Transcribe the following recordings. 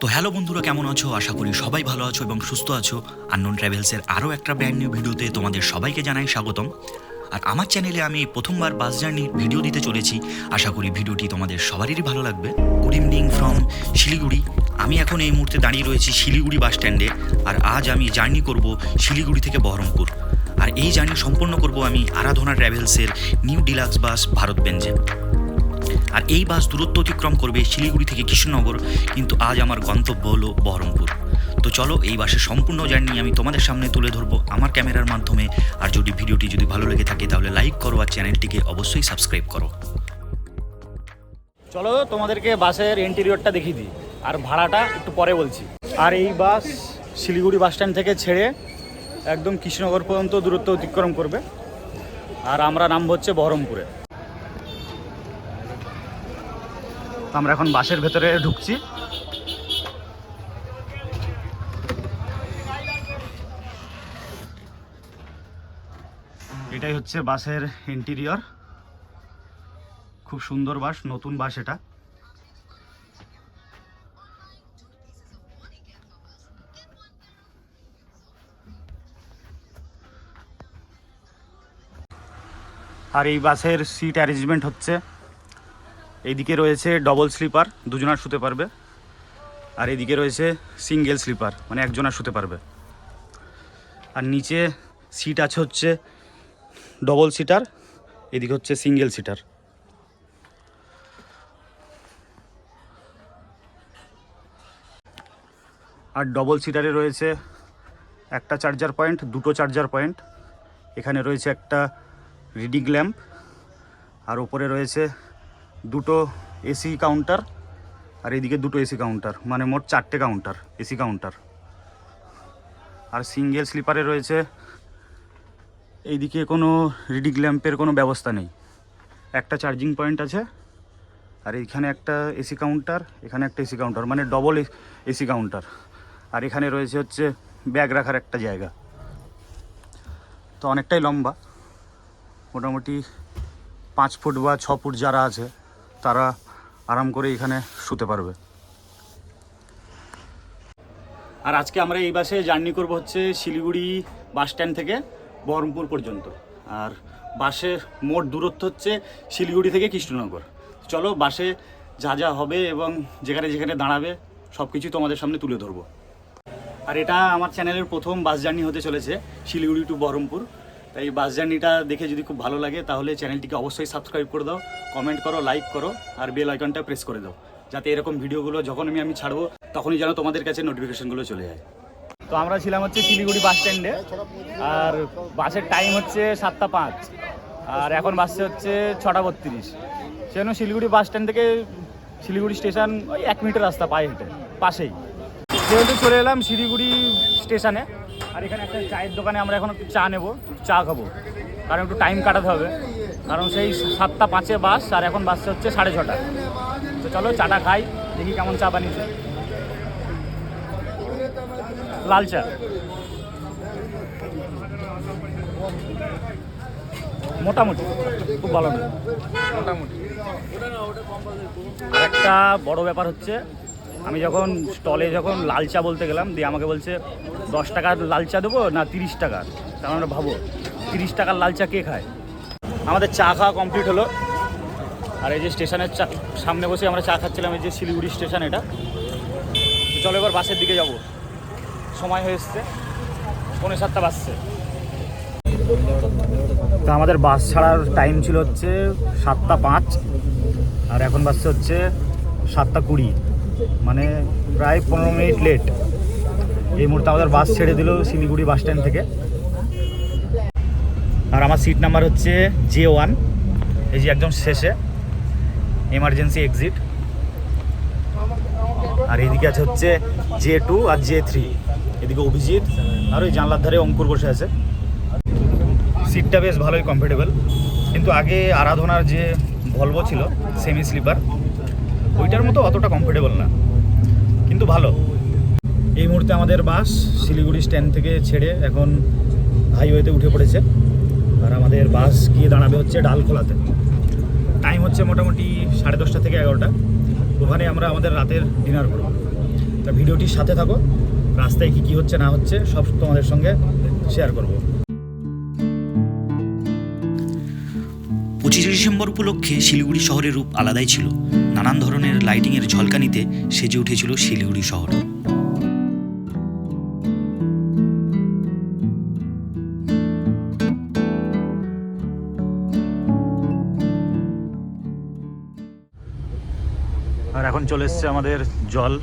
তো হ্যালো বন্ধুরা, কেমন আছো? আশা করি সবাই ভালো আছো এবং সুস্থ আছো। আননোন ট্রাভেলসের আরও একটা ব্র্যান্ড নিউ ভিডিওতে তোমাদের সবাইকে জানাই স্বাগতম। আর আমার চ্যানেলে আমি প্রথমবার বাস জার্নির ভিডিও দিতে চলেছি। আশা করি ভিডিওটি তোমাদের সবারই ভালো লাগবে। Good evening from Siliguri. আমি এখন এই মুহূর্তে দাঁড়িয়ে রয়েছি শিলিগুড়ি বাস স্ট্যান্ডে আর আজ আমি জার্নি করব শিলিগুড়ি থেকে বহরমপুর। আর এই জার্নি সম্পন্ন করব আমি আরাধনা ট্রাভেলসের নিউ ডিলাক্স বাস ভারত বেঞ্জে আর এই বাস দূরত্ব অতিক্রম করবে শিলিগুড়ি থেকে কৃষ্ণনগর, কিন্তু আজ আমার গন্তব্য হলো বহরমপুর। তো চলো এই বাসের সম্পূর্ণ জার্নি আমি তোমাদের সামনে তুলে ধরবো আমার ক্যামেরার মাধ্যমে। আর যদি ভিডিওটি যদি ভালো লেগে থাকে তাহলে লাইক করো আর চ্যানেলটিকে অবশ্যই সাবস্ক্রাইব করো। চলো তোমাদেরকে বাসের ইন্টেরিয়রটা দেখিয়ে দিই। আর ভাড়াটা একটু পরে বলছি। আর এই বাস শিলিগুড়ি বাস স্ট্যান্ড থেকে ছেড়ে একদম কৃষ্ণনগর পর্যন্ত দূরত্ব অতিক্রম করবে। আর আমরা নাম হচ্ছে বহরমপুরে। তো আমরা এখন বাসের ভেতরে ঢুকছি। এটাই হচ্ছে বাসের ইন্টেরিয়র খুব সুন্দর বাস, নতুন বাস এটা। আর এই বাসের সিট অ্যারেঞ্জমেন্ট হচ্ছে এইদিকে রয়েছে ডবল স্লিপার দুজনার শুতে পারবে। আর এদিকে রয়েছে সিঙ্গেল স্লিপার মানে একজনার শুতে পারবে। আর নিচে সিট আছে হচ্ছে ডবল সিটার এদিকে হচ্ছে সিঙ্গেল সিটার আর ডবল সিটারে রয়েছে একটা চার্জার পয়েন্ট দুটো চার্জার পয়েন্ট এখানে রয়েছে একটা রিডিং ল্যাম্প আর ওপরে রয়েছে দুটো এসি কাউন্টার আর এদিকে দুটো এসি কাউন্টার মানে মোট চারটে কাউন্টার এসি কাউন্টার আর সিঙ্গেল স্লিপারে রয়েছে, এইদিকে কোনো রিডিং ল্যাম্পের কোনো ব্যবস্থা নেই। একটা চার্জিং পয়েন্ট আছে, আর এইখানে একটা এসি কাউন্টার এখানে একটা এসি কাউন্টার মানে ডবল এসি কাউন্টার আর এখানে রয়েছে হচ্ছে ব্যাগ রাখার একটা জায়গা। তো অনেকটাই লম্বা, মোটামুটি পাঁচ ফুট বা ছ ফুট যারা আছে তারা আরাম করে এখানে শুতে পারবে। আর আজকে আমরা এই বাসে জার্নি করব হচ্ছে শিলিগুড়ি বাস স্ট্যান্ড থেকে বহরমপুর পর্যন্ত। আর বাসের মোট দূরত্ব হচ্ছে শিলিগুড়ি থেকে কৃষ্ণনগর। চলো বাসে যা যা হবে এবং যেখানে যেখানে দাঁড়াবে সব কিছুই তোমাদের সামনে তুলে ধরবো। আর এটা আমার চ্যানেলের প্রথম বাস জার্নি হতে চলেছে শিলিগুড়ি টু বহরমপুর। তাই বাস জার্নিটা দেখে যদি খুব ভালো লাগে, তাহলে চ্যানেলটিকে অবশ্যই সাবস্ক্রাইব করে দাও, কমেন্ট করো, লাইক করো, আর বেল আইকনটা প্রেস করে দাও, যাতে এরকম ভিডিওগুলো যখন আমি আমি ছাড়বো, তখনই যেন তোমাদের কাছে নোটিফিকেশনগুলো চলে যায়। তো আমরা ছিলাম হচ্ছে শিলিগুড়ি বাস স্ট্যান্ডে, আর বাসের টাইম হচ্ছে সাতটা পাঁচ, আর এখন বাসছে হচ্ছে ছটা বত্রিশ। সেজন্য শিলিগুড়ি বাস স্ট্যান্ড থেকে শিলিগুড়ি স্টেশন ওই এক মিনিটের রাস্তা পায়ে হেঁটে, পাশেই। যেহেতু চলে এলাম শিলিগুড়ি স্টেশনে। আর এখানে একটা চায়ের দোকানে আমরা এখন একটু চা নেব চা খাব। কারণ একটু টাইম কাটাতে হবে। কারণ সেই সাতটা পাঁচে বাস আর এখন বাসটা হচ্ছে সাড়ে ছটা। তো চলো চাটা খাই দেখি কেমন চা বানিয়েছে। লাল চা। মোটামুটি খুব ভালো না। মোটামুটি। আর একটা বড় ব্যাপার হচ্ছে আমি যখন স্টলে যখন লাল চা বলতে গেলাম, দিয়ে আমাকে বলছে, দশ টাকার লাল চা দেবো না তিরিশ টাকার? তার আমরা ভাবো, তিরিশ টাকার লাল চা কে খায়? আমাদের চা খাওয়া কমপ্লিট হলো। আর এই যে স্টেশনের চা, সামনে বসে আমরা চা খাচ্ছিলাম, এই যে শিলিগুড়ি স্টেশন এটা। চলো এবার বাসের দিকে যাব। সময় হয়ে এসছে পনেরো সাতটা বাজছে। তো আমাদের বাস ছাড়ার টাইম ছিল হচ্ছে সাতটা পাঁচ, আর এখন বাসছে হচ্ছে সাতটা কুড়ি। মানে প্রায় পনেরো মিনিট লেট এই মুহূর্তে আমাদের বাস ছেড়ে দিল শিলিগুড়ি বাস স্ট্যান্ড থেকে। আর আমার সিট নাম্বার হচ্ছে জে ওয়ান এই যে একদম শেষে। এমার্জেন্সি এক্সিট আর এইদিকে আছে হচ্ছে জে টু আর জে থ্রি এদিকে অভিজিৎ আর ওই জানলার ধারে অঙ্কুর বসে আছে। সিটটা বেশ ভালোই কমফোর্টেবল কিন্তু আগে আরাধনার যে ভলভো ছিল সেমি স্লিপার ওইটার মতো অতটা কমফোর্টেবল না। কিন্তু ভালো। এই মুহূর্তে আমাদের বাস শিলিগুড়ি স্ট্যান্ড থেকে ছেড়ে এখন হাইওয়েতে উঠে পড়েছে। আর আমাদের বাস গিয়ে দাঁড়াবে হচ্ছে ডালখোলাতে। টাইম হচ্ছে মোটামুটি সাড়ে দশটা থেকে এগারোটা। ওখানে আমরা আমাদের রাতের ডিনার করব। তা ভিডিওটির সাথে থাকো। রাস্তায় কি কি হচ্ছে না হচ্ছে সব তোমাদের সঙ্গে শেয়ার করব। পঁচিশে ডিসেম্বর উপলক্ষে শিলিগুড়ি শহরের রূপ আলাদাই ছিল। নানান ধরনের লাইটিংয়ের ঝলকানিতে সেজে উঠেছিল শিলিগুড়ি শহর। আর এখন চলে এসছে আমাদের জল।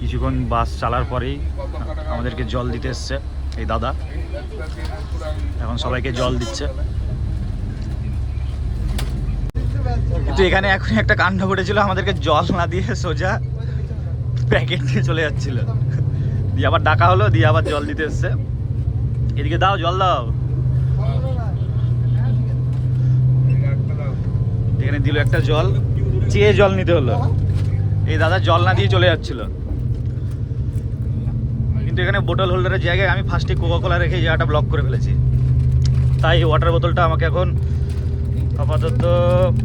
কিছুক্ষণ বাস চালার পরেই আমাদেরকে জল দিতে এসছে এই দাদা। এখন সবাইকে জল দিচ্ছে। কিন্তু এখানে এখন একটা কাণ্ড ঘটেছিল, আমাদেরকে জল না দিয়ে সোজা প্যাকেট দিয়ে চলে যাচ্ছিল। দিয়ে আবার ডাকা হলো, দিয়ে আবার জল দিতে এসছে। এদিকে দাও, জল দাও। এখানে দিল একটা জল, চেয়ে জল নিতে হলো। এই দাদা জল না দিয়ে চলে যাচ্ছিল। কিন্তু এখানে বোতল হোল্ডারের জায়গায় আমি ফার্স্টে কোকা কোলা রেখে জায়গাটা ব্লক করে ফেলেছি। তাই ওয়াটার বোতলটা আমাকে এখন আপাতত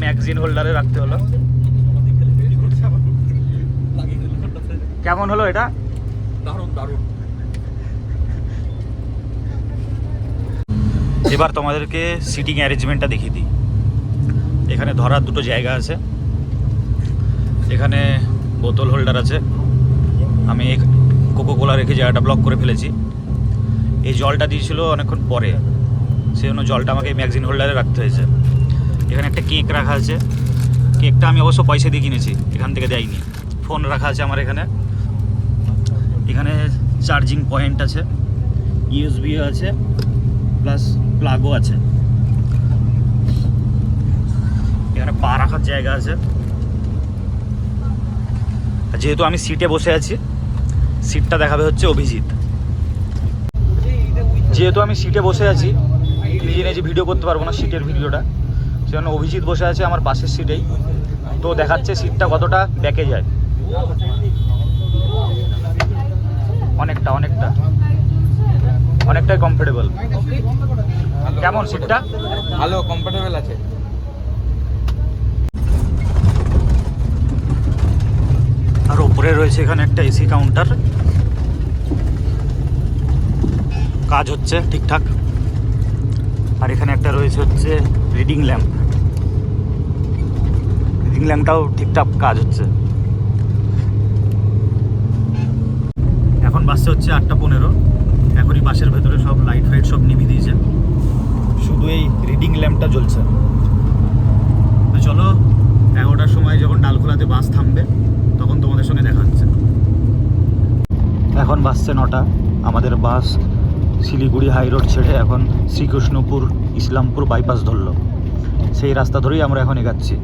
ম্যাগজিন হোল্ডারে রাখতে হলো। কেমন হলো এটা? এবার তোমাদেরকে সিটিং অ্যারেঞ্জমেন্টটা দেখিয়ে দিই। এখানে ধরার দুটো জায়গা আছে। এখানে বোতল হোল্ডার আছে। আমি কোকো কোলা রেখে জায়গাটা ব্লক করে ফেলেছি। এই জলটা দিয়েছিল অনেকক্ষণ পরে। সেই জন্য জলটা আমাকে ম্যাগজিন হোল্ডারে রাখতে হয়েছে। এখানে একটা কেক রাখা আছে। কেকটা আমি অবশ্য পয়সা দিয়ে কিনেছি, এখান থেকে দেয়নি। ফোন রাখা আছে আমার এখানে। এখানে চার্জিং পয়েন্ট আছে ইউএসবিও আছে প্লাস প্লাগও আছে। এখানে পা রাখার জায়গা আছে। যেহেতু আমি সিটে বসে আছি, সিটটা দেখাবে হচ্ছে অভিজিৎ। যেহেতু আমি সিটে বসে আছি নিজে নিজে ভিডিও করতে পারব না সিটের ভিডিওটা। সেজন্য অভিজিৎ বসে আছে আমার পাশের সিটেই। তো দেখাচ্ছে সিটটা কতটা ব্যাকে যায়। অনেকটা অনেকটা। অনেকটাই কমফোর্টেবল কেমন সিটটা? ভালো কমফোর্টেবল আছে। আর ওপরে রয়েছে এখানে একটা এসি কাউন্টার কাজ হচ্ছে ঠিকঠাক। আর এখানে একটা রয়েছে হচ্ছে রিডিং ল্যাম্প রিডিং ল্যাম্পটাও ঠিকঠাক কাজ হচ্ছে। এখন বাসছে হচ্ছে আটটা পনেরো। এখনই বাসের ভেতরে সব লাইট ফাইট সব নিভিয়ে দিয়েছে। শুধু এই রিডিং ল্যাম্পটা জ্বলছে। তো চলো, এগারোটার সময় যখন ডালখোলাতে বাস থামবে, তখন তোমাদের সঙ্গে দেখা হচ্ছে। এখন বাসছে নটা। আমাদের বাস শিলিগুড়ি হাই রোড ছেড়ে এখন শ্রীকৃষ্ণপুর, ইসলামপুর বাইপাস ধরলো। সেই রাস্তা ধরেই আমরা এখন এগাচ্ছি।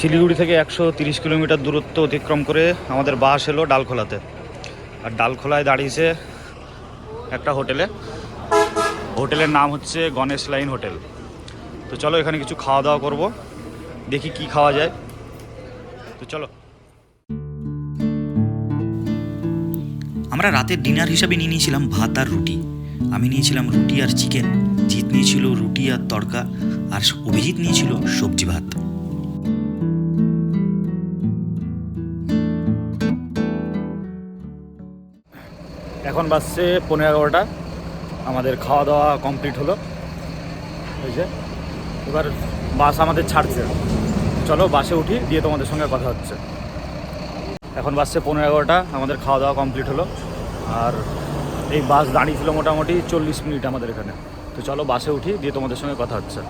শিলিগুড়ি থেকে একশো তিরিশ কিলোমিটার দূরত্ব অতিক্রম করে আমাদের বাস এলো ডালখোলাতে। আর ডালখোলায় দাঁড়িয়েছে একটা হোটেলে। হোটেলের নাম হচ্ছে গণেশ লাইন হোটেল। তো চলো এখানে কিছু খাওয়া দাওয়া করব। দেখি কি খাওয়া যায়। তো চলো। আমরা রাতের ডিনার হিসাবে নিয়ে নিয়েছিলাম ভাত আর রুটি। আমি নিয়েছিলাম রুটি আর চিকেন জিৎ নিয়েছিল রুটি আর তড়কা আর অভিজিৎ নিয়েছিল সবজি ভাত। এখন বাজছে পনেরো এগারোটা। আমাদের খাওয়া দাওয়া কমপ্লিট হলো। এই যে এবার বাস আমাদের ছাড়ছে। চলো, বাসে উঠি, দিয়ে তোমাদের সঙ্গে কথা হচ্ছে। এখন বাসে পনেরো এগারোটা, আমাদের খাওয়া দাওয়া কমপ্লিট হলো। আর এই বাস দাঁড়িয়েছিল মোটামুটি চল্লিশ মিনিট আমাদের এখানে। তো চলো, বাসে উঠি, দিয়ে তোমাদের সঙ্গে কথা হচ্ছে।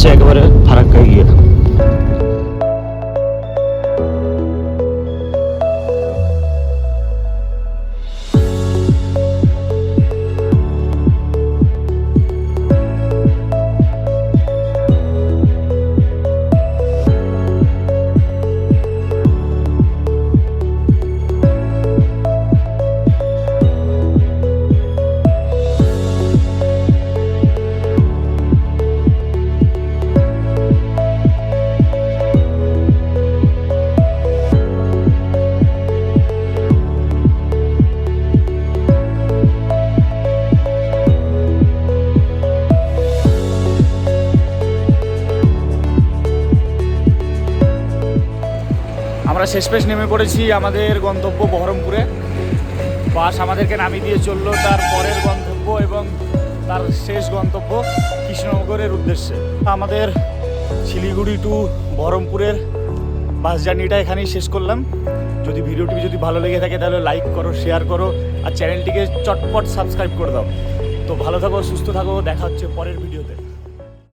হচ্ছে একেবারে ফারাক্কায় গিয়ে আমরা শেষ পেশ নেমে পড়েছি আমাদের গন্তব্য বহরমপুরে। বাস আমাদেরকে নামিয়ে দিয়ে চলল তার পরের গন্তব্য এবং তার শেষ গন্তব্য কৃষ্ণনগরের উদ্দেশ্যে। আমাদের শিলিগুড়ি টু বহরমপুরের বাস জার্নিটা এখানেই শেষ করলাম। যদি ভিডিওটি যদি ভালো লেগে থাকে তাহলে লাইক করো শেয়ার করো আর চ্যানেলটিকে চটপট সাবস্ক্রাইব করে দাও। তো ভালো থাকো, সুস্থ থাকো, দেখা হচ্ছে পরের ভিডিওতে।